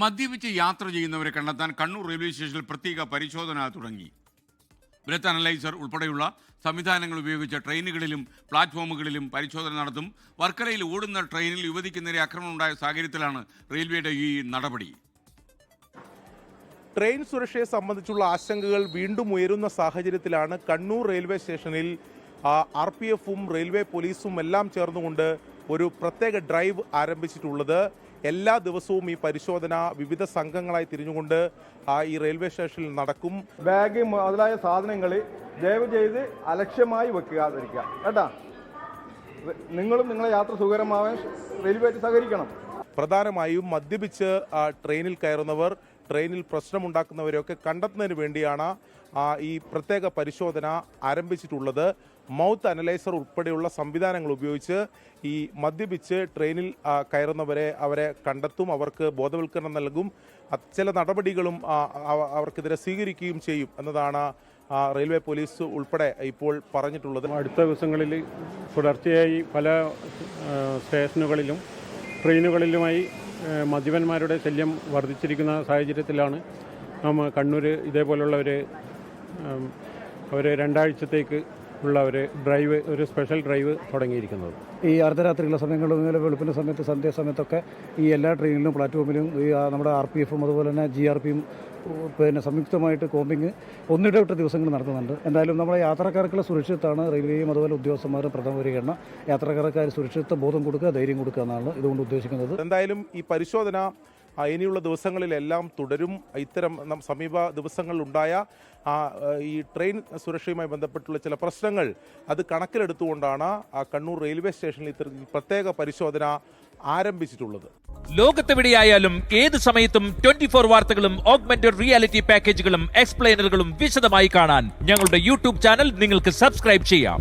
മദ്യപിച്ച് യാത്ര ചെയ്യുന്നവരെ കണ്ടെത്താൻ കണ്ണൂർ റെയിൽവേ സ്റ്റേഷനിൽ പ്രത്യേക പരിശോധന തുടങ്ങി. ബ്രത്ത് അനലൈസർ ഉൾപ്പെടെയുള്ള സംവിധാനങ്ങൾ ഉപയോഗിച്ച് ട്രെയിനുകളിലും പ്ലാറ്റ്ഫോമുകളിലും പരിശോധന നടത്തും. വർക്കലയിൽ ഓടുന്ന ട്രെയിനിൽ യുവതിക്ക് നേരെ ആക്രമണമുണ്ടായ സാഹചര്യത്തിലാണ് റെയിൽവേയുടെ ഈ നടപടി. ട്രെയിൻ സുരക്ഷയെ സംബന്ധിച്ചുള്ള ആശങ്കകൾ വീണ്ടും ഉയരുന്ന സാഹചര്യത്തിലാണ് കണ്ണൂർ റെയിൽവേ സ്റ്റേഷനിൽ ആർ പി എഫും റെയിൽവേ പോലീസും എല്ലാം ചേർന്നുകൊണ്ട് ഒരു പ്രത്യേക ഡ്രൈവ് ആരംഭിച്ചിട്ടുള്ളത്. എല്ലാ ദിവസവും ഈ പരിശോധന വിവിധ സംഘങ്ങളായി തിരിഞ്ഞുകൊണ്ട് ആ, ഈ റെയിൽവേ സ്റ്റേഷനിൽ നടക്കും. ബാഗ് മുതലായ സാധനങ്ങൾ ദയവ് ചെയ്ത് അലക്ഷ്യമായി വെക്കാതിരിക്കുക. കേട്ടാ? നിങ്ങളും നിങ്ങളെ യാത്ര സുഖകരമാവാൻ റെയിൽവേ സഹകരിക്കണം. പ്രധാനമായും മദ്യപിച്ച് ആ, ട്രെയിനിൽ കയറുന്നവർ ട്രെയിനിൽ പ്രശ്നമുണ്ടാക്കുന്നവരെയൊക്കെ കണ്ടെത്തുന്നതിന് വേണ്ടിയാണ് ഈ പ്രത്യേക പരിശോധന ആരംഭിച്ചിട്ടുള്ളത്. മൗത്ത് അനലൈസർ ഉൾപ്പെടെയുള്ള സംവിധാനങ്ങൾ ഉപയോഗിച്ച് ഈ മദ്യപിച്ച് ട്രെയിനിൽ കയറുന്നവരെ അവരെ കണ്ടെത്തും അവർക്ക് ബോധവൽക്കരണം നൽകും. ചില നടപടികളും അവർക്കെതിരെ സ്വീകരിക്കുകയും ചെയ്യും എന്നതാണ് റെയിൽവേ പോലീസ് ഉൾപ്പെടെ ഇപ്പോൾ പറഞ്ഞിട്ടുള്ളത്. അടുത്ത ദിവസങ്ങളിൽ തുടർച്ചയായി പല സ്റ്റേഷനുകളിലും ട്രെയിനുകളിലുമായി മദ്യപന്മാരുടെ ശല്യം വർദ്ധിച്ചിരിക്കുന്ന സാഹചര്യത്തിലാണ് നമ്മ കണ്ണൂർ ഇതേപോലുള്ള ഒരു ആം, രണ്ടാഴ്ചത്തേക്ക് ഉള്ള ഒരു ഡ്രൈവ് ഒരു സ്പെഷ്യൽ ഡ്രൈവ് തുടങ്ങിയിരിക്കുന്നത്. ഈ അർദ്ധരാത്രിയുള്ള സമയങ്ങളിലും ഇന്നലെ വെളുപ്പിന്റെ സമയത്ത് സന്ധ്യ സമയത്തൊക്കെ ഈ എല്ലാ ട്രെയിനിലും പ്ലാറ്റ്ഫോമിലും ഈ നമ്മുടെ ആർ പി എഫും അതുപോലെ തന്നെ ജി ആർ പിയും പിന്നെ സംയുക്തമായിട്ട് കോമ്പിങ് ഒന്നിടവിട്ട ദിവസങ്ങൾ നടത്തുന്നുണ്ട്. എന്തായാലും നമ്മുടെ യാത്രക്കാർക്കുള്ള സുരക്ഷിതത്താണ് റെയിൽവേയും അതുപോലെ ഉദ്യോഗസ്ഥന്മാരും പ്രഥമ പരിഗണന യാത്രക്കാർക്ക് സുരക്ഷിതത്വ ബോധം കൊടുക്കുക ധൈര്യം കൊടുക്കുക എന്നാണ് ഇതുകൊണ്ട് ഉദ്ദേശിക്കുന്നത്. എന്തായാലും ഈ പരിശോധന ഇനിയുള്ള ദിവസങ്ങളിലെല്ലാം തുടരും. ഇത്തരം സമീപ ദിവസങ്ങളിലുണ്ടായ ഈ ട്രെയിൻ സുരക്ഷയുമായി ബന്ധപ്പെട്ടുള്ള ചില പ്രശ്നങ്ങൾ അത് കണക്കിലെടുത്തുകൊണ്ടാണ് കണ്ണൂർ റെയിൽവേ സ്റ്റേഷനിൽ ഇത്തരത്തിൽ പ്രത്യേക പരിശോധന ആരംഭിച്ചിട്ടുള്ളത്. ലോകത്തെവിടെയായാലും ഏത് സമയത്തും ട്വന്റി ഫോർ വാർത്തകളും ഓഗ്മെന്റഡ് റിയാലിറ്റി പാക്കേജുകളും എക്സ്പ്ലെയിനറുകളും വിശദമായി കാണാൻ ഞങ്ങളുടെ യൂട്യൂബ് ചാനൽ നിങ്ങൾക്ക് സബ്സ്ക്രൈബ് ചെയ്യാം.